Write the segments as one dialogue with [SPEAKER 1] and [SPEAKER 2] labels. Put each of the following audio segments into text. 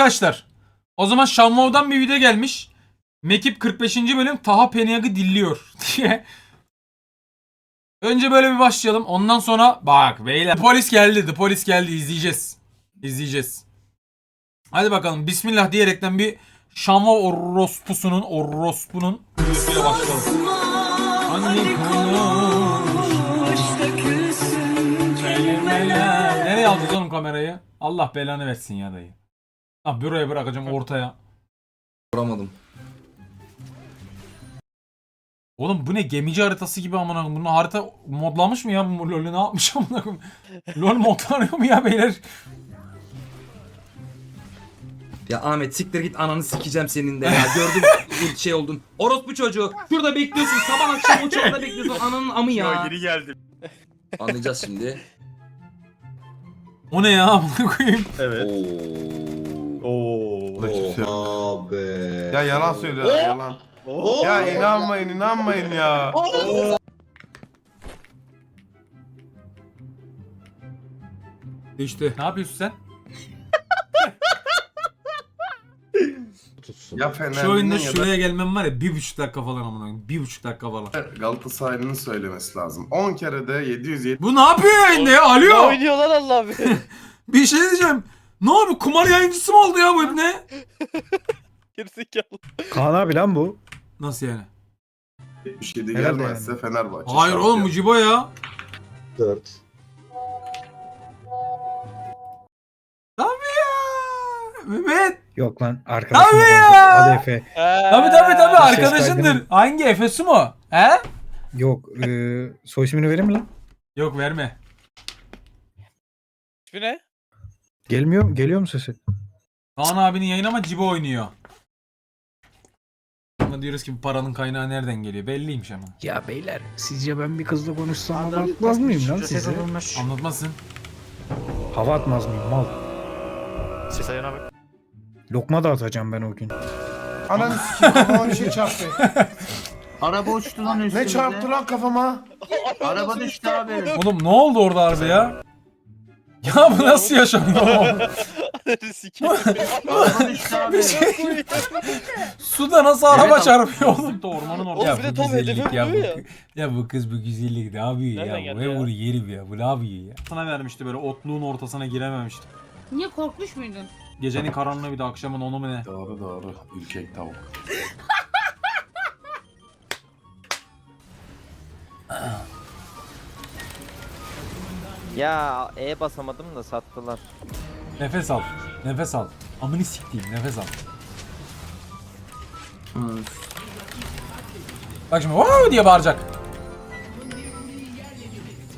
[SPEAKER 1] Arkadaşlar o zaman Şammov'dan bir video gelmiş. Mekip 45. bölüm Taha Peniyag'ı dilliyor diye. Önce böyle bir başlayalım. Ondan sonra bak beyler. The Polis geldi. The Polis geldi. İzleyeceğiz. İzleyeceğiz. Hadi bakalım. Bismillah diyerekten bir Şamov orospusunun orospunun videosuyla başlayalım. Anne. Nereye aldınız oğlum kamerayı? Allah belanı versin ya dayı. Ah büroya bırakacağım ortaya.
[SPEAKER 2] Vuramadım.
[SPEAKER 1] Oğlum bu ne gemici haritası gibi amına koyayım. Bunu harita modlamış mı ya? Bu LoL'ü ne yapmış amına koyayım? LoL modlanıyor mu ya beyler?
[SPEAKER 2] Ya Ahmet siktir git ananı sikeceğim senin de ya. Gördüm bir şey oldun. Orospu çocuğu. Şurada bekliyorsun. Sabah akşam uçakta bekliyorsun. Ananın amı ya.
[SPEAKER 3] geri geldim.
[SPEAKER 2] Anlayacağız şimdi.
[SPEAKER 1] O ne ya amına koyayım?
[SPEAKER 3] Evet.
[SPEAKER 4] Oo.
[SPEAKER 3] Oo.
[SPEAKER 4] Abi.
[SPEAKER 5] Ya yalan söylüyor yalan. Ya inanmayın inanmayın ya.
[SPEAKER 1] İşte. Ne yapıyorsun sen?
[SPEAKER 4] Tutsun.
[SPEAKER 5] Ya Fener'in
[SPEAKER 1] Şu oyunda
[SPEAKER 5] ya
[SPEAKER 1] şuraya gelmem var ya bir buçuk dakika falan amına koyayım. Bir buçuk dakika falan.
[SPEAKER 5] da Galatasaray'ın söylemesi lazım. 10 kere de 770
[SPEAKER 1] Bu ne yapıyor yayında ya?
[SPEAKER 6] Ne
[SPEAKER 1] Alo.
[SPEAKER 6] oynuyor lan Allah abi?
[SPEAKER 1] Bir şey diyeceğim. Ne yapıyor? Kumar yayıncısı mı oldu ya bu ne?
[SPEAKER 6] Gerizekalı.
[SPEAKER 7] Kaan abi lan bu.
[SPEAKER 1] Nasıl yani?
[SPEAKER 5] 77
[SPEAKER 7] Herhalde
[SPEAKER 5] gelmezse Fenerbahçe.
[SPEAKER 1] Hayır
[SPEAKER 5] şampiyon.
[SPEAKER 1] oğlum bu Cibo ya.
[SPEAKER 4] 4.
[SPEAKER 1] Tabii ya. Mehmet.
[SPEAKER 7] Yok lan arkadaşım.
[SPEAKER 1] Tabii ya.
[SPEAKER 7] Adı Efe.
[SPEAKER 1] Tabii tabii tabii
[SPEAKER 7] ses
[SPEAKER 1] arkadaşındır. Hangi Efes'i mu? He?
[SPEAKER 7] Yok. E, soy ismini vereyim mi lan?
[SPEAKER 1] Yok verme.
[SPEAKER 6] İsmi ne?
[SPEAKER 7] Gelmiyor Geliyor mu sesi?
[SPEAKER 1] Kaan abinin yayını ama Cibo oynuyor. Ama diyoruz ki bu paranın kaynağı nereden geliyor? Belliymiş ama.
[SPEAKER 7] Ya beyler sizce ben bir kızla konuşsam anlatmaz mıyım lan size?
[SPEAKER 1] Anlatmasın.
[SPEAKER 7] Hava atmaz mıyım mal?
[SPEAKER 3] Ses ayağına bak.
[SPEAKER 7] Lokma da atacağım ben o gün.
[SPEAKER 5] Ananı sikeyim kafama bir şey çarptı.
[SPEAKER 8] Araba uçtu lan üstümüze.
[SPEAKER 5] ne çarptı lan kafama?
[SPEAKER 8] Araba düştü abi.
[SPEAKER 1] Oğlum ne oldu orada harbi ya? Ya bu nasıl yaşandı oğlum?
[SPEAKER 8] Düştü abi.
[SPEAKER 1] Suda nasıl araba çarpıyor oğlum? Ormanın
[SPEAKER 6] Oğlum
[SPEAKER 1] Ya
[SPEAKER 6] bir
[SPEAKER 1] bu
[SPEAKER 6] tam
[SPEAKER 1] güzellik
[SPEAKER 6] hedefe
[SPEAKER 1] ya bu,
[SPEAKER 6] vuruyor ya.
[SPEAKER 1] bu kız bu güzellik ne yapıyor
[SPEAKER 6] Nereden
[SPEAKER 1] ya?
[SPEAKER 6] geldi
[SPEAKER 1] Bu
[SPEAKER 6] ya?
[SPEAKER 1] ne bunu yerim ya? Bu ne yapıyor ya? Sana vermişti böyle otluğun ortasına girememişti.
[SPEAKER 9] Niye korkmuş muydun?
[SPEAKER 1] Gecenin karanlığı bir de akşamın onu mu ne?
[SPEAKER 5] Doğru doğru. Ülkek tavuk.
[SPEAKER 10] Ya E basamadım da sattılar.
[SPEAKER 1] Nefes al. Nefes al. Amını siktiğim nefes al. Bak şimdi wow diye bağıracak.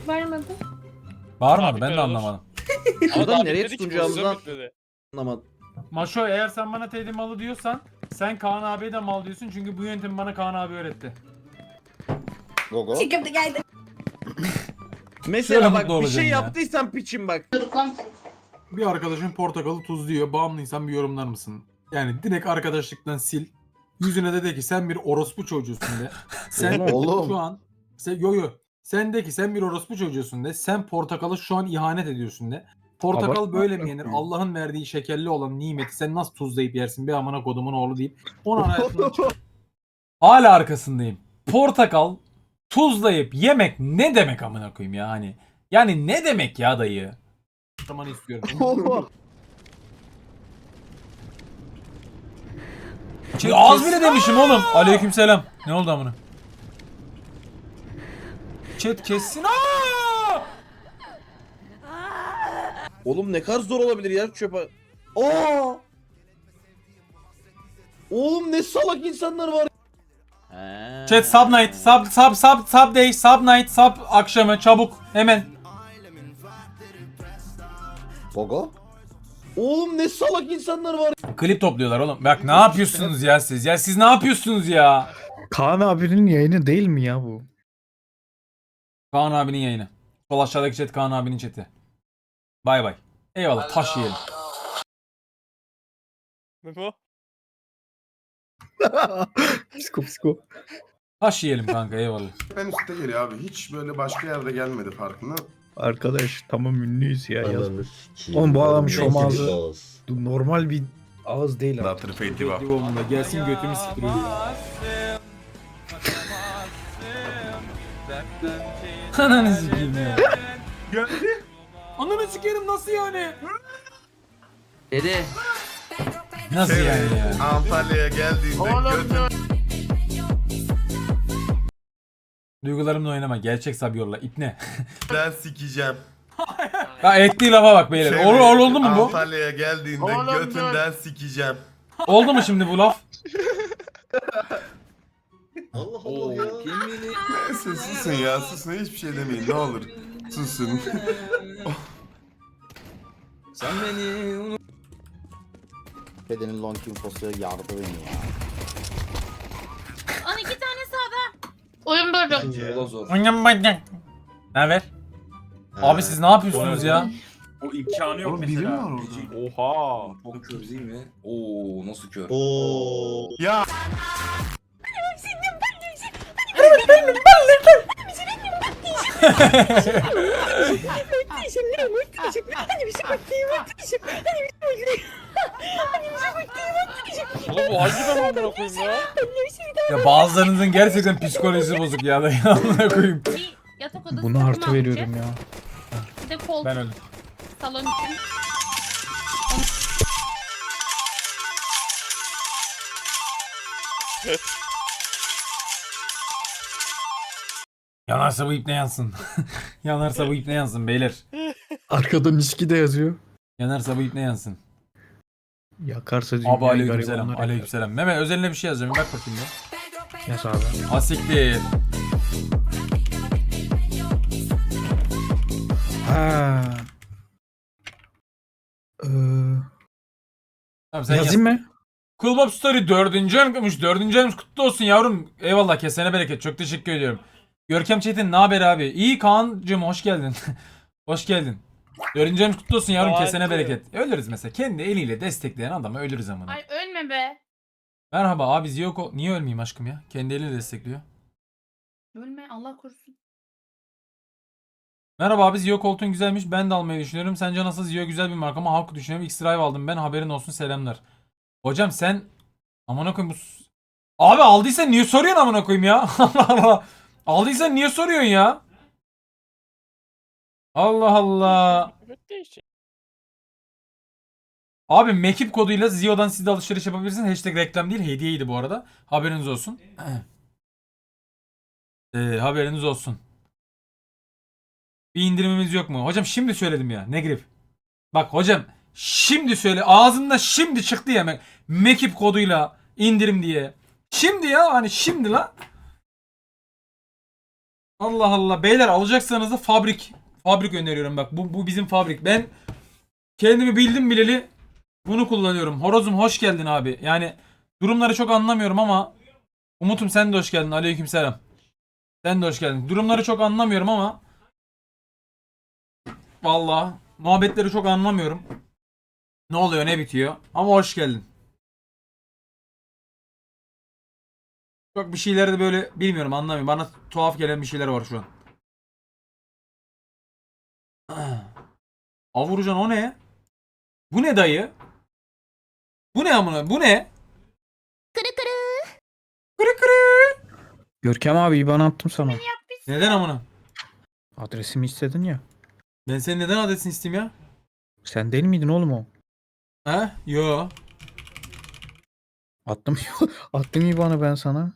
[SPEAKER 9] Vermedi.
[SPEAKER 1] Bağırmadı ben de anlamadım.
[SPEAKER 6] Adam
[SPEAKER 4] nereye
[SPEAKER 6] bitmedi.
[SPEAKER 4] Anlamadım.
[SPEAKER 1] Maşo eğer sen bana Teddy malı diyorsan sen Kaan abiye de mal diyorsun çünkü bu yöntemi bana Kaan abi öğretti.
[SPEAKER 4] Gogo.
[SPEAKER 9] Çıkıp geldi.
[SPEAKER 1] Şöyle
[SPEAKER 4] Mesela bak bir
[SPEAKER 1] olacaksın
[SPEAKER 4] şey
[SPEAKER 1] ya.
[SPEAKER 4] yaptıysan piçim bak.
[SPEAKER 1] Bir arkadaşın portakalı tuzluyor. Bağımlıysan bir yorumlar mısın? Yani direkt arkadaşlıktan sil. Yüzüne de de ki sen bir orospu çocuğusun de. Sen
[SPEAKER 4] Oğlum.
[SPEAKER 1] şu an sen, yo yo. Sen de ki sen bir orospu çocuğusun de. Sen portakalı şu an ihanet ediyorsun de. Portakal
[SPEAKER 7] Abartma
[SPEAKER 1] böyle mi yenir? Allah'ın verdiği şekerli olan nimeti sen nasıl tuzlayıp yersin? Bir amına kodumun oğlu deyip onu hayatından. Hala arkasındayım. Portakal tuzlayıp yemek ne demek amına koyayım ya hani. Yani ne demek ya dayı? Zaman istiyorum. Şey, az bile demişim oğlum. Aleykümselam. Ne oldu amına? Chat kessin. Aa!
[SPEAKER 4] Oğlum ne kadar zor olabilir ya çöpe. Aa! Oğlum ne salak insanlar var.
[SPEAKER 1] Chat sub night, sub sub sub sub day, sub night, sub akşamı çabuk hemen.
[SPEAKER 4] Gogo. Oğlum ne salak insanlar var.
[SPEAKER 1] Klip topluyorlar oğlum. Bak ne yapıyorsunuz ya siz? Ya siz ne yapıyorsunuz ya?
[SPEAKER 7] Kaan abinin yayını değil mi ya bu?
[SPEAKER 1] Kaan abinin yayını. Sol aşağıdaki chat Kaan abinin chat'i. Bay bay. Eyvallah taş yiyelim.
[SPEAKER 6] Memo.
[SPEAKER 7] psiko psiko.
[SPEAKER 1] Taş yiyelim kanka eyvallah.
[SPEAKER 5] Ben üstte geliyor abi. Hiç böyle başka yerde gelmedi farkında.
[SPEAKER 7] Arkadaş tamam ünlüyüz ya. Yaz.
[SPEAKER 4] Ananı sikeyim.
[SPEAKER 7] Oğlum bu adam
[SPEAKER 4] gibi boz?
[SPEAKER 7] Normal bir Ağız değil
[SPEAKER 5] to the faith diva.
[SPEAKER 1] Divorumda gelsin götümü siktiriyor. Ananı sikeyim ya.
[SPEAKER 5] Geldi.
[SPEAKER 1] Ananı sikerim nasıl yani?
[SPEAKER 8] Dede.
[SPEAKER 1] Nasıl yani ya?
[SPEAKER 5] Antalya'ya geldiğinde götün
[SPEAKER 1] Duygularımla oynama. Gerçek Sabiolla. İpne.
[SPEAKER 5] ben sikeceğim.
[SPEAKER 1] ya ettiği lafa bak beyler.
[SPEAKER 5] Seni
[SPEAKER 1] Olur, olur oldu mu bu?
[SPEAKER 5] Antalya'ya geldiğinde
[SPEAKER 8] Oğlum
[SPEAKER 5] götünden sikeceğim.
[SPEAKER 1] Oldu mu şimdi bu laf?
[SPEAKER 4] Allah Allah ya.
[SPEAKER 5] Neyse susun ya susun hiçbir şey demeyin ne olur. Susun.
[SPEAKER 2] Sen beni
[SPEAKER 4] Bedenin long infosu yardı beni ya.
[SPEAKER 9] An iki tane sağda. Oyun böyle.
[SPEAKER 2] O da zor.
[SPEAKER 1] Ne haber? Abi siz ne yapıyorsunuz ya?
[SPEAKER 3] O imkanı yok
[SPEAKER 5] Oğlum biri mi var orada?
[SPEAKER 3] Oha.
[SPEAKER 2] Çok kör değil mi? Oo nasıl kör?
[SPEAKER 4] Oo.
[SPEAKER 5] Ya
[SPEAKER 6] Oğlum bu hangi ben amına koyayım ya?
[SPEAKER 1] Ya bazılarınızın gerçekten psikolojisi bozuk ya ya amına koyayım.
[SPEAKER 9] Bir yatak odası
[SPEAKER 7] Buna
[SPEAKER 9] takımı
[SPEAKER 7] artı veriyorum ya.
[SPEAKER 9] Bir de koltuk
[SPEAKER 1] Ben öldüm.
[SPEAKER 9] salon için.
[SPEAKER 1] Yanarsa bu ipne yansın. Yanarsa bu ipne yansın beyler.
[SPEAKER 7] Arkada miski de yazıyor.
[SPEAKER 1] Yanarsa bu ipne yansın.
[SPEAKER 7] Yakarsa dünyayı
[SPEAKER 1] Abi aleykümselam.
[SPEAKER 7] garibanlar yakar.
[SPEAKER 1] Aleykümselam. Mehmet özeline bir şey. Bir bak bakayım ya.
[SPEAKER 7] Yaz abi.
[SPEAKER 1] Asiktir.
[SPEAKER 7] Ha. Ee,
[SPEAKER 1] Tamam sen yaz.
[SPEAKER 7] yazayım mı?
[SPEAKER 1] Cool Bob Story dördüncü aymış. Dördüncü aymış kutlu olsun yavrum. Eyvallah kesene bereket. Çok teşekkür ediyorum. Görkem Çetin ne haber abi? İyi Kaan'cım hoş geldin. hoş geldin. Dördüncü kutlu olsun yavrum
[SPEAKER 6] Kaan
[SPEAKER 1] kesene bereket. Ölürüz mesela. Kendi eliyle destekleyen adamı ölürüz amına.
[SPEAKER 9] Ay ölme be.
[SPEAKER 1] Merhaba abi Ziyoko. Niye ölmeyeyim aşkım ya? Kendi eliyle destekliyor.
[SPEAKER 9] Ölme Allah korusun.
[SPEAKER 1] Merhaba abi Zio koltuğun güzelmiş. Ben de almayı düşünüyorum. Sence nasıl Zio güzel bir marka ama halk düşünüyorum. X-Drive aldım ben. Haberin olsun selamlar. Hocam sen amına koyayım bu Abi aldıysan niye soruyorsun amına koyayım ya? Allah Allah. Aldıysan niye soruyorsun ya? Allah Allah.
[SPEAKER 6] Evet.
[SPEAKER 1] Abi mekip koduyla Zio'dan siz de alışveriş yapabilirsiniz. Hashtag reklam değil hediyeydi bu arada. Haberiniz olsun. Ee, haberiniz olsun. Bir indirimimiz yok mu? Hocam şimdi söyledim ya. Ne grip? Bak hocam şimdi söyle. Ağzında şimdi çıktı ya. Me- Mekip koduyla indirim diye. Şimdi ya hani şimdi la. Allah Allah. Beyler alacaksanız da fabrik. Fabrik öneriyorum bak. Bu, bu bizim fabrik. Ben kendimi bildim bileli bunu kullanıyorum. Horozum hoş geldin abi. Yani durumları çok anlamıyorum ama Umut'um sen de hoş geldin. Aleykümselam. Sen de hoş geldin. Durumları çok anlamıyorum ama Vallahi muhabbetleri çok anlamıyorum. Ne oluyor ne bitiyor. Ama hoş geldin. Çok bir şeyler de böyle bilmiyorum anlamıyorum. Bana tuhaf gelen bir şeyler var şu an. Avurucan o ne? Bu ne dayı? Bu ne amına? Bu ne? Kırı kırı. Kırı kırı.
[SPEAKER 7] Görkem abi IBAN attım sana.
[SPEAKER 1] Neden amına?
[SPEAKER 7] Adresimi istedin ya.
[SPEAKER 1] Ben senin neden adresini isteyeyim ya?
[SPEAKER 7] Sen değil miydin oğlum o?
[SPEAKER 1] He? Yo.
[SPEAKER 7] Attım attım IBAN'ı ben sana.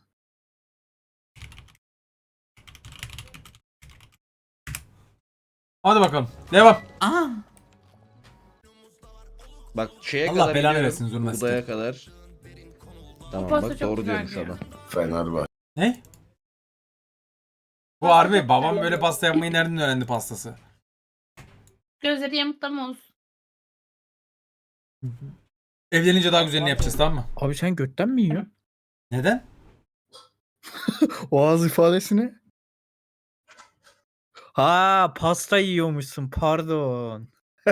[SPEAKER 1] Hadi bakalım. Devam.
[SPEAKER 4] Bak şeye
[SPEAKER 1] Allah
[SPEAKER 4] kadar
[SPEAKER 1] belanı
[SPEAKER 4] gidiyorum,
[SPEAKER 1] versin Zurna
[SPEAKER 4] Buğdaya kadar. Tamam
[SPEAKER 9] pasta
[SPEAKER 4] bak
[SPEAKER 9] çok
[SPEAKER 4] doğru
[SPEAKER 9] güzel
[SPEAKER 4] diyormuş
[SPEAKER 9] diyor.
[SPEAKER 4] adam.
[SPEAKER 5] Fenerbahçe.
[SPEAKER 1] Ne? Bu harbi babam böyle pasta yapmayı nereden öğrendi pastası?
[SPEAKER 9] Gözleri yamuktan olsun.
[SPEAKER 1] Evlenince daha güzelini yapacağız tamam mı?
[SPEAKER 7] Abi sen götten mi yiyorsun?
[SPEAKER 1] Neden?
[SPEAKER 7] O ağız ifadesini. Ha pasta yiyormuşsun pardon.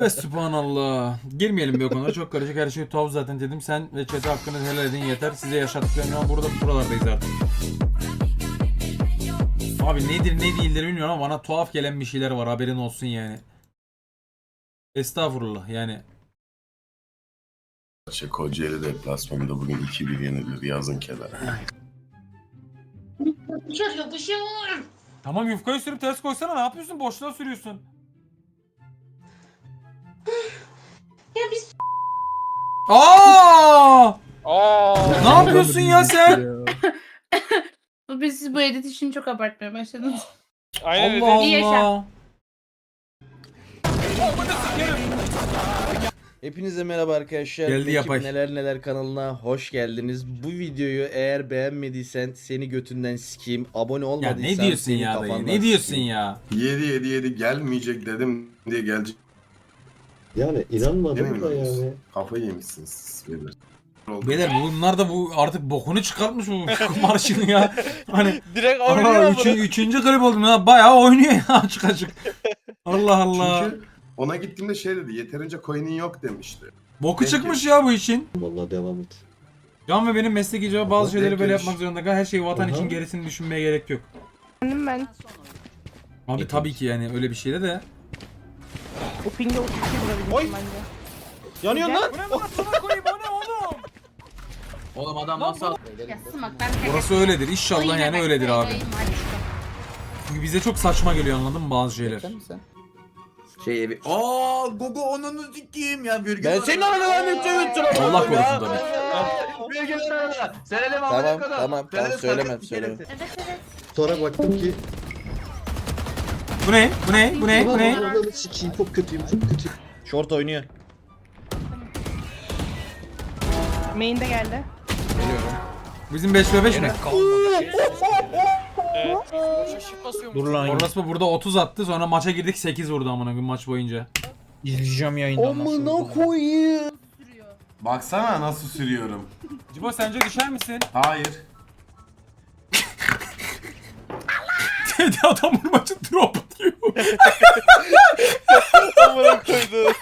[SPEAKER 1] Ve subhanallah. Girmeyelim bir konulara çok karışık her şey tuhaf zaten dedim. Sen ve çete hakkınızı helal edin yeter. Size yaşattıklarım ama burada buralardayız artık. Abi nedir ne değildir bilmiyorum ama bana tuhaf gelen bir şeyler var haberin olsun yani. Estağfurullah yani.
[SPEAKER 5] karşı Kocaeli deplasmanında bugün 2-1 yenilir yazın kenara.
[SPEAKER 9] Yapışır yapışır.
[SPEAKER 1] Tamam yufkayı sürüp ters koysana ne yapıyorsun? Boşluğa sürüyorsun.
[SPEAKER 9] Ya biz
[SPEAKER 1] Aa!
[SPEAKER 6] Aa.
[SPEAKER 1] Ne yapıyorsun ya sen?
[SPEAKER 9] biz siz bu edit için çok abartmaya başladınız.
[SPEAKER 6] Aynen
[SPEAKER 1] Allah
[SPEAKER 6] öyle.
[SPEAKER 9] İyi yaşa.
[SPEAKER 1] Allah.
[SPEAKER 4] Hepinize merhaba arkadaşlar.
[SPEAKER 1] Geldi
[SPEAKER 4] Ekip
[SPEAKER 1] yapay.
[SPEAKER 4] Neler Neler kanalına hoş geldiniz. Bu videoyu eğer beğenmediysen seni götünden sikeyim. Abone
[SPEAKER 1] Ya
[SPEAKER 4] olmadıysan
[SPEAKER 1] ne diyorsun
[SPEAKER 4] seni
[SPEAKER 1] ya dayı?
[SPEAKER 4] kafandan
[SPEAKER 1] Ne diyorsun
[SPEAKER 4] sikeyim.
[SPEAKER 1] ya?
[SPEAKER 5] 7 7 7 gelmeyecek dedim diye gelecek.
[SPEAKER 11] Yani inanmadım da
[SPEAKER 5] Yenemiyoruz.
[SPEAKER 11] yani.
[SPEAKER 5] Kafayı yemişsiniz siz beyler. Oldu.
[SPEAKER 1] Beyler bunlar da bu artık bokunu çıkartmış bu marşını ya. Hani
[SPEAKER 6] Direkt oynuyor
[SPEAKER 1] Allah
[SPEAKER 6] bunu.
[SPEAKER 1] üçüncü, üçüncü klip oldum ya. Bayağı oynuyor ya açık açık. Allah Allah.
[SPEAKER 5] Çünkü ona gittiğimde şey dedi yeterince coin'in yok demişti.
[SPEAKER 1] Boku
[SPEAKER 5] Denk
[SPEAKER 1] çıkmış ya bu için.
[SPEAKER 11] Vallahi devam et.
[SPEAKER 1] Can ve benim meslek icabı bazı
[SPEAKER 5] Ama
[SPEAKER 1] şeyleri böyle yapmak zorunda kal. Her şeyi vatan
[SPEAKER 11] Aha.
[SPEAKER 1] için gerisini düşünmeye gerek yok.
[SPEAKER 9] Ben.
[SPEAKER 1] Abi tabii ki yani öyle bir şeyde de.
[SPEAKER 9] Bu pinge oturtayım
[SPEAKER 4] Oy.
[SPEAKER 9] bence.
[SPEAKER 4] Yanıyorsun lan.
[SPEAKER 8] Oğlum adam nasıl
[SPEAKER 9] Ya sımak ben
[SPEAKER 1] Orası öyledir. İnşallah yani öyledir abi. Çünkü bize çok saçma geliyor anladın mı bazı şeyler.
[SPEAKER 2] Şey bir... Aa Gogo onunu sikeyim ya virgül.
[SPEAKER 4] Ben senin ananı vermeyeceğim.
[SPEAKER 1] Allah korusun tabii.
[SPEAKER 2] Virgül arada. Söyledim
[SPEAKER 11] Tamam tamam tamam söyleme söyleme.
[SPEAKER 9] Evet evet.
[SPEAKER 11] Sonra baktım ki
[SPEAKER 1] Bu ne? Bu ne? Bu ne? Bu ne?
[SPEAKER 11] Ananı sikeyim çok kötüyüm çok kötüyüm.
[SPEAKER 4] Short oynuyor.
[SPEAKER 9] Main'de geldi.
[SPEAKER 1] Bizim 5 ve 5 mi?
[SPEAKER 6] Şık basıyormuş.
[SPEAKER 7] Dur lan.
[SPEAKER 1] Orası burada 30 attı sonra maça girdik 8 vurdu amına gün maç boyunca.
[SPEAKER 7] İzleyeceğim yayından
[SPEAKER 11] Amına koyayım.
[SPEAKER 5] Baksana nasıl sürüyorum.
[SPEAKER 1] Cibo sence düşer misin?
[SPEAKER 5] Hayır.
[SPEAKER 1] Dedi adam bu maçı drop diyor.
[SPEAKER 6] Amına koydu.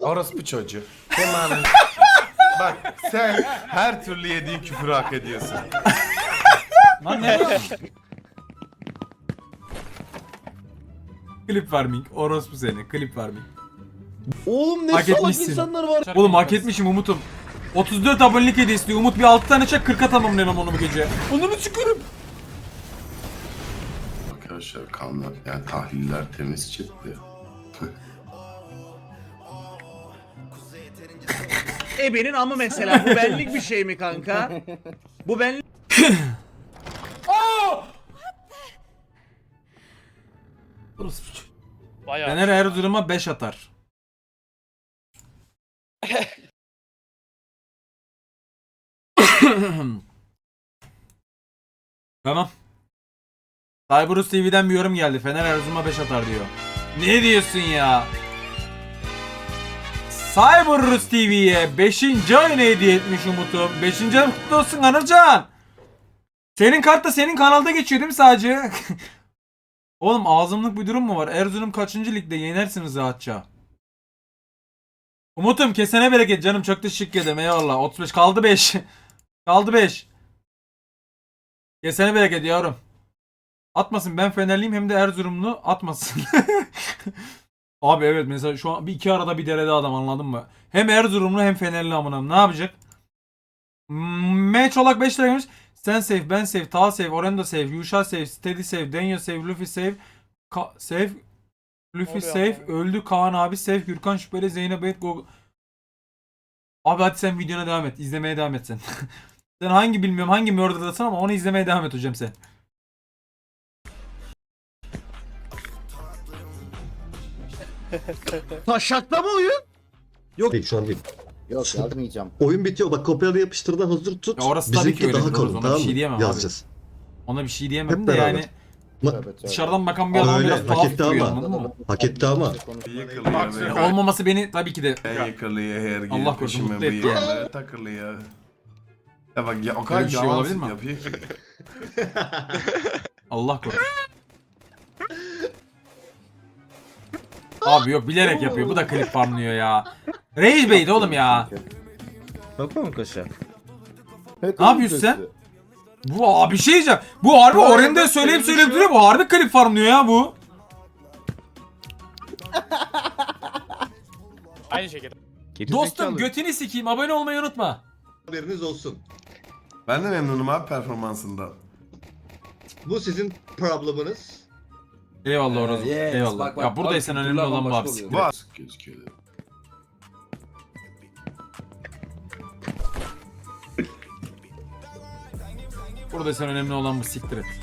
[SPEAKER 5] Orospu çocuğu. Kemal'in. Bak sen her türlü yediğin küfürü hak ediyorsun.
[SPEAKER 1] Lan ne? Klip vermeyik. Orospu seni. Klip vermeyik.
[SPEAKER 4] Oğlum ne
[SPEAKER 1] Hak
[SPEAKER 4] salak
[SPEAKER 1] etmişsin.
[SPEAKER 4] insanlar var.
[SPEAKER 1] Oğlum hak etmişim Umut'um. 34 abonelik hediye istiyor. Umut bir 6 tane çek 40'a tamamlayalım onu bu gece. Onu mu çıkarım?
[SPEAKER 5] Arkadaşlar kanlar yani tahliller temiz çıktı.
[SPEAKER 4] Ebenin amı mesela. Bu benlik bir şey mi kanka? Bu benlik.
[SPEAKER 1] Fener Erzurum'a 5 atar. tamam. Cyberus TV'den bir yorum geldi. Fener Erzurum'a 5 atar diyor. Ne diyorsun ya? Cyberus TV'ye 5. ayını hediye etmiş Umut'um. 5. ayın kutlu olsun Anılcan. Senin kart da senin kanalda geçiyor değil mi sadece? Oğlum ağzımlık bir durum mu var? Erzurum kaçıncı ligde yenersiniz rahatça. Umut'um kesene bereket canım çok teşekkür ederim eyvallah. 35 kaldı 5. kaldı 5. Kesene bereket yavrum. Atmasın ben Fenerliyim hem de Erzurumlu atmasın. Abi evet mesela şu an bir iki arada bir derede adam anladın mı? Hem Erzurumlu hem Fenerli amına ne yapacak? M Çolak 5 lira. Sen save, ben save, Ta save, Orenda save, Yuşa save, Steady save, Daniel save, Luffy save, Ka save, Luffy
[SPEAKER 6] oluyor abi?
[SPEAKER 1] öldü Kaan abi save, Gürkan şüpheli, Zeynep et, Go... Abi hadi sen videona devam et, izlemeye devam et sen. sen hangi bilmiyorum hangi murder'dasın ama onu izlemeye devam et hocam sen.
[SPEAKER 4] Taşakta mı oyun?
[SPEAKER 11] Değil şu an değil.
[SPEAKER 10] Yok yazmayacağım.
[SPEAKER 11] Oyun bitiyor bak kopyala yapıştırdan hazır tut.
[SPEAKER 1] Ya orası tabii ki
[SPEAKER 11] Bizimki
[SPEAKER 1] öyle,
[SPEAKER 11] daha kalın
[SPEAKER 1] Ona bir
[SPEAKER 11] tamam
[SPEAKER 1] şey
[SPEAKER 11] mı?
[SPEAKER 1] diyemem abi.
[SPEAKER 11] Yazacağız.
[SPEAKER 1] Ona bir şey diyemem
[SPEAKER 11] Hep
[SPEAKER 1] de
[SPEAKER 11] beraber.
[SPEAKER 1] yani
[SPEAKER 11] Ma-
[SPEAKER 1] dışarıdan bakan bir adam
[SPEAKER 11] Öyle,
[SPEAKER 1] biraz
[SPEAKER 11] hak
[SPEAKER 1] tuhaf
[SPEAKER 11] etti
[SPEAKER 1] duruyor
[SPEAKER 11] ama.
[SPEAKER 1] anladın mı?
[SPEAKER 11] Hak etti ama.
[SPEAKER 5] Yıkılıyor.
[SPEAKER 1] Olmaması beni tabii ki de
[SPEAKER 5] Ben yıkılıyor her gün.
[SPEAKER 1] Allah korusun,
[SPEAKER 5] peşime
[SPEAKER 1] mutlu etti
[SPEAKER 5] bıyıkları takılıyor. Ya bak ya o kadar
[SPEAKER 1] bir şey olabilir mi?
[SPEAKER 5] yapıyor ki.
[SPEAKER 1] Allah korusun. Abi yok bilerek yapıyor. Bu da klip farmlıyor ya. Rage Bait oğlum ya.
[SPEAKER 4] Bakma mı kaşa?
[SPEAKER 1] Ne yapıyorsun sen? Bu abi bir şey diyeceğim. Bu harbi Oren'de söyleyip söyleyip duruyor. Bu harbi klip farmlıyor ya bu.
[SPEAKER 6] Aynı şekilde.
[SPEAKER 1] Dostum götünü sikeyim abone olmayı unutma.
[SPEAKER 11] Haberiniz olsun.
[SPEAKER 5] Ben de memnunum abi performansından.
[SPEAKER 11] Bu sizin probleminiz.
[SPEAKER 1] Eyvallah Orozum.
[SPEAKER 2] Yes,
[SPEAKER 1] Eyvallah.
[SPEAKER 2] bak, bak,
[SPEAKER 1] ya buradaysan önemli olan bu
[SPEAKER 2] bambaşka oluyor.
[SPEAKER 5] Var. Gözüküyor.
[SPEAKER 1] Buradaysan önemli olan bu siktir et.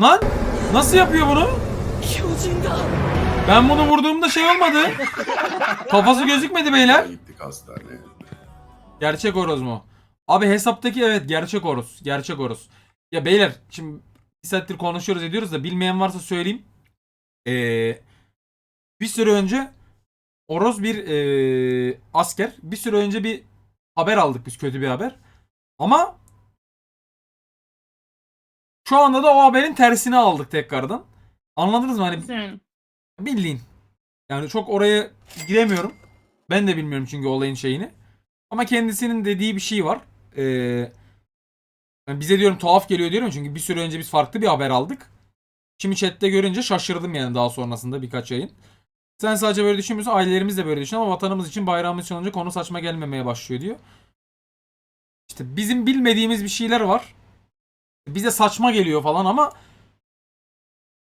[SPEAKER 1] Lan nasıl yapıyor bunu? Ben bunu vurduğumda şey olmadı. Kafası gözükmedi beyler.
[SPEAKER 5] Gittik hastaneye.
[SPEAKER 1] Gerçek horoz mu? Abi hesaptaki evet gerçek horoz. Gerçek horoz. Ya beyler şimdi bir saattir konuşuyoruz ediyoruz da bilmeyen varsa söyleyeyim. Ee, bir süre önce horoz bir ee, asker. Bir süre önce bir haber aldık biz kötü bir haber. Ama şu anda da o haberin tersini aldık tekrardan. Anladınız mı? Hani? Bildiğin. Yani çok oraya giremiyorum. Ben de bilmiyorum çünkü olayın şeyini. Ama kendisinin dediği bir şey var. Ee, yani bize diyorum tuhaf geliyor diyorum çünkü bir süre önce biz farklı bir haber aldık. Şimdi chatte görünce şaşırdım yani daha sonrasında birkaç yayın. Sen sadece böyle düşünmüyorsun ailelerimiz de böyle düşünüyor ama vatanımız için bayrağımız için olunca konu saçma gelmemeye başlıyor diyor. İşte bizim bilmediğimiz bir şeyler var. Bize saçma geliyor falan ama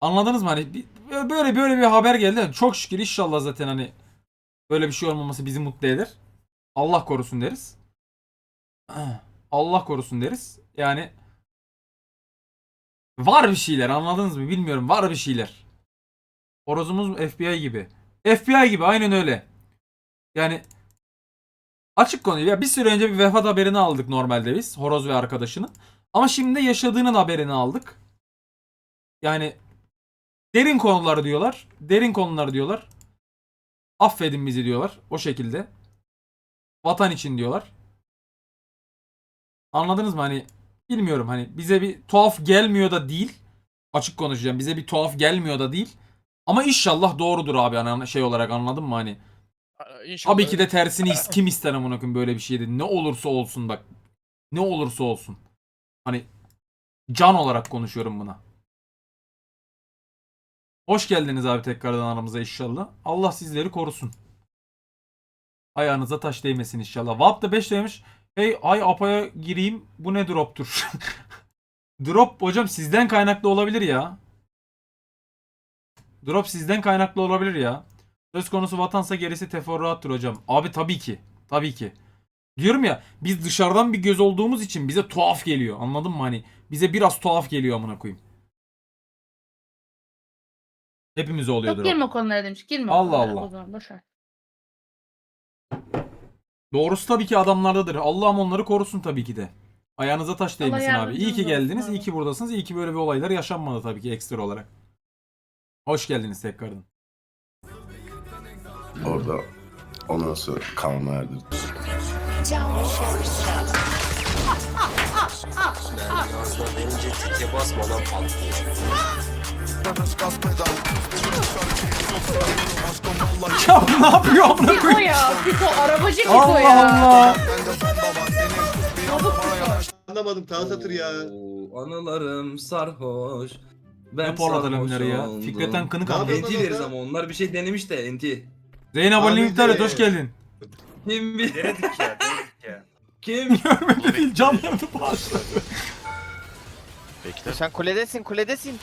[SPEAKER 1] Anladınız mı? Hani böyle böyle bir haber geldi. Çok şükür inşallah zaten hani böyle bir şey olmaması bizi mutlu eder. Allah korusun deriz. Allah korusun deriz. Yani var bir şeyler anladınız mı? Bilmiyorum. Var bir şeyler. Horozumuz FBI gibi. FBI gibi aynen öyle. Yani açık konu ya bir süre önce bir vefat haberini aldık normalde biz. Horoz ve arkadaşının. Ama şimdi yaşadığının haberini aldık. Yani Derin konular diyorlar. Derin konular diyorlar. Affedin bizi diyorlar. O şekilde. Vatan için diyorlar. Anladınız mı? Hani bilmiyorum hani bize bir tuhaf gelmiyor da değil. Açık konuşacağım. Bize bir tuhaf gelmiyor da değil. Ama inşallah doğrudur abi hani şey olarak anladın mı hani?
[SPEAKER 6] İnşallah.
[SPEAKER 1] Tabii ki de tersini is- kim ister amına koyayım böyle bir şeydi. Ne olursa olsun bak. Ne olursa olsun. Hani can olarak konuşuyorum buna. Hoş geldiniz abi tekrardan aramıza inşallah. Allah sizleri korusun. Ayağınıza taş değmesin inşallah. Vap da 5 demiş. Hey ay apaya gireyim. Bu ne droptur? Drop hocam sizden kaynaklı olabilir ya. Drop sizden kaynaklı olabilir ya. Söz konusu vatansa gerisi teferruattır hocam. Abi tabii ki. Tabii ki. Diyorum ya biz dışarıdan bir göz olduğumuz için bize tuhaf geliyor. Anladın mı hani? Bize biraz tuhaf geliyor amına koyayım. Hepimize oluyordur.
[SPEAKER 9] Yok
[SPEAKER 1] o.
[SPEAKER 9] girme o konulara demiş. Girme o
[SPEAKER 1] Allah
[SPEAKER 9] konulara.
[SPEAKER 1] Allah.
[SPEAKER 9] O zaman boşver.
[SPEAKER 1] Doğrusu tabii ki adamlardadır. Allah'ım onları korusun tabii ki de. Ayağınıza taş değmesin abi. İyi ki geldiniz. iyi ki buradasınız. iyi ki böyle bir olaylar yaşanmadı tabii ki ekstra olarak. Hoş geldiniz tekrardan.
[SPEAKER 5] Orada ondan sonra kan verdi.
[SPEAKER 1] Ya ne yapıyor amına
[SPEAKER 9] Piko
[SPEAKER 1] koyayım?
[SPEAKER 9] ya. Piko. Arabacı Piko
[SPEAKER 1] Allah
[SPEAKER 9] ya.
[SPEAKER 1] Allah.
[SPEAKER 11] Anlamadım ta satır ya.
[SPEAKER 2] Oo, Anılarım sarhoş. Ben
[SPEAKER 1] Ne porno
[SPEAKER 2] sarhoş
[SPEAKER 1] ya.
[SPEAKER 2] oldum.
[SPEAKER 1] Fikretten kınık
[SPEAKER 11] Ne
[SPEAKER 1] aldı.
[SPEAKER 11] yapıyorsun?
[SPEAKER 2] Enti deriz ama onlar bir şey denemiş de enti.
[SPEAKER 1] Zeynep Ali
[SPEAKER 11] Abi de-
[SPEAKER 1] hoş geldin.
[SPEAKER 2] Kim bilir?
[SPEAKER 3] Denedik ya, denedik ya.
[SPEAKER 2] Kim?
[SPEAKER 1] Görmedi değil canlarını bağışladı.
[SPEAKER 3] Bekle.
[SPEAKER 10] Sen kuledesin kuledesin.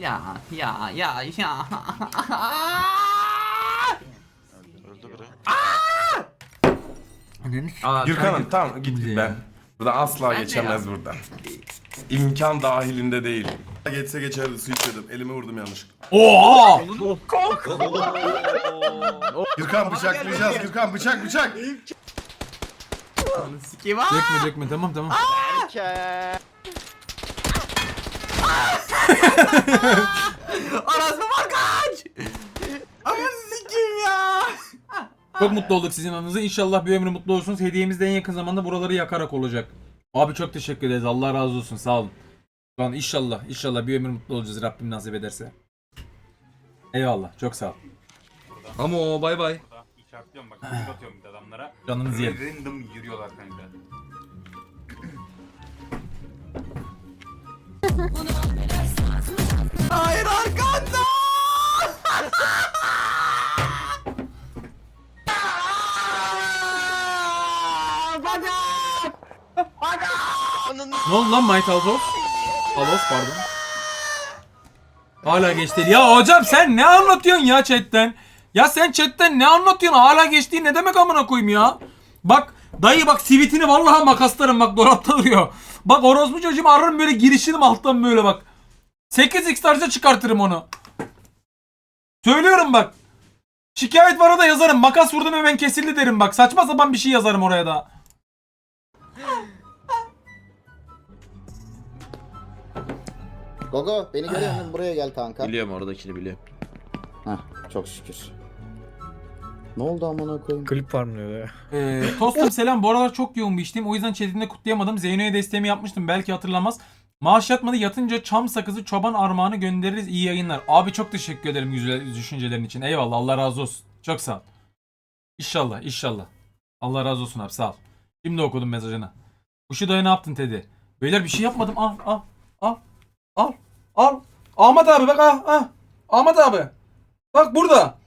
[SPEAKER 8] Ya ya ya ya.
[SPEAKER 3] Öldü biri.
[SPEAKER 2] Aa,
[SPEAKER 5] Gürkan'ım
[SPEAKER 2] kanka,
[SPEAKER 5] tamam git
[SPEAKER 1] Ya.
[SPEAKER 5] ben. Buradan asla
[SPEAKER 9] Ben de
[SPEAKER 5] geçemez buradan. İmkan dahilinde değil. Geçse geçerdi su içiyordum. Elime vurdum yanlışlıkla.
[SPEAKER 1] Oha!
[SPEAKER 5] Gürkan bıçaklayacağız. Gürkan bıçak bıçak.
[SPEAKER 1] Dökme dökme tamam tamam.
[SPEAKER 8] Arasma var kaç. Aman sikim ya.
[SPEAKER 1] Çok mutlu olduk sizin adınıza. İnşallah bir ömrü mutlu olursunuz. Hediyemiz de en yakın zamanda buraları yakarak olacak. Abi çok teşekkür ederiz. Allah razı olsun. Sağ olun. Şu an inşallah inşallah bir ömür mutlu olacağız Rabbim nasip ederse. Eyvallah. Çok sağ ol.
[SPEAKER 2] Ama o bay bay.
[SPEAKER 12] İşaretliyorum bak. Atıyorum bir de adamlara.
[SPEAKER 1] Canınız yiyelim.
[SPEAKER 12] Random yürüyorlar kanka. Hayır arkanda! Bacak!
[SPEAKER 1] Ne oldu lan Might Out of? Out pardon. Hala geç değil. Ya hocam sen ne anlatıyorsun ya chatten? Ya sen chatten ne anlatıyorsun? Hala geç değil ne demek amına koyayım ya? Bak dayı bak sivitini vallahi makaslarım bak dolapta duruyor. Bak orospu çocuğum ararım böyle girişirim alttan böyle bak. 8x tarzda çıkartırım onu. Söylüyorum bak. Şikayet var da yazarım. Makas vurdum hemen kesildi derim bak. Saçma sapan bir şey yazarım oraya da.
[SPEAKER 11] Gogo beni görüyor musun? Buraya gel kanka.
[SPEAKER 4] Biliyorum oradakini biliyorum.
[SPEAKER 11] Heh, çok şükür. Ne oldu amına koyayım?
[SPEAKER 7] Klip var mı diyor ya.
[SPEAKER 1] Ee, Tostum selam. Bu aralar çok yoğun bir işteyim. O yüzden chatinde kutlayamadım. Zeyno'ya desteğimi yapmıştım. Belki hatırlamaz. Maaş yatmadı. Yatınca çam sakızı çoban armağanı göndeririz. İyi yayınlar. Abi çok teşekkür ederim güzel düşüncelerin için. Eyvallah. Allah razı olsun. Çok sağ ol. İnşallah. inşallah. Allah razı olsun abi. Sağ ol. Şimdi okudum mesajını. Bushido'ya ne yaptın Teddy? Beyler bir şey yapmadım. Al al al. Al. Al. Ahmet abi bak ah ah. Ahmet abi. Bak burada.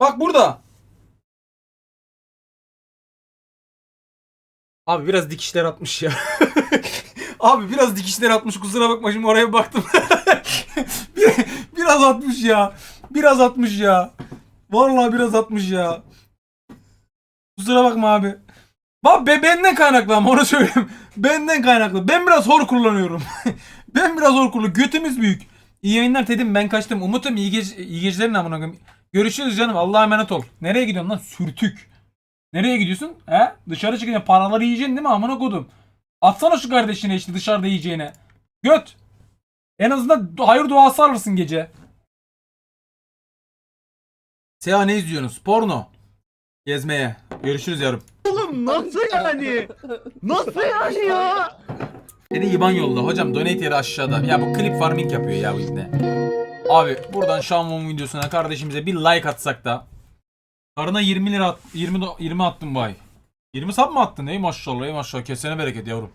[SPEAKER 1] Bak burada. Abi biraz dikişler atmış ya. Abi biraz dikişler atmış kusura bakma şimdi oraya baktım. Bir- biraz atmış ya. Biraz atmış ya. Vallahi biraz atmış ya. Kusura bakma abi. Bak be benden kaynaklı ama onu söyleyeyim. Benden kaynaklı. Ben biraz hor kullanıyorum. ben biraz hor kullanıyorum. Götümüz büyük. İyi yayınlar dedim ben kaçtım. Umut'um iyi, gece, iyi gecelerin amına. Görüşürüz canım. Allah'a emanet ol. Nereye gidiyorsun lan? Sürtük. Nereye gidiyorsun? He? Dışarı çıkınca paraları yiyeceksin değil mi amına kodum? Atsana şu kardeşine işte dışarıda yiyeceğine. Göt. En azından hayır duası alırsın gece. Seha ne izliyorsunuz? Porno. Gezmeye. Görüşürüz yavrum.
[SPEAKER 4] Nasıl yani? Nasıl yani ya?
[SPEAKER 1] Dedi IBAN yolla. Hocam donate yeri aşağıda. Ya bu clip farming yapıyor ya bu ibne. Abi buradan Şamon videosuna kardeşimize bir like atsak da. Karına 20 lira at, 20 do- 20 attım bu ay. 20 sap mı attın? Ey maşallah ey maşallah kesene bereket yavrum.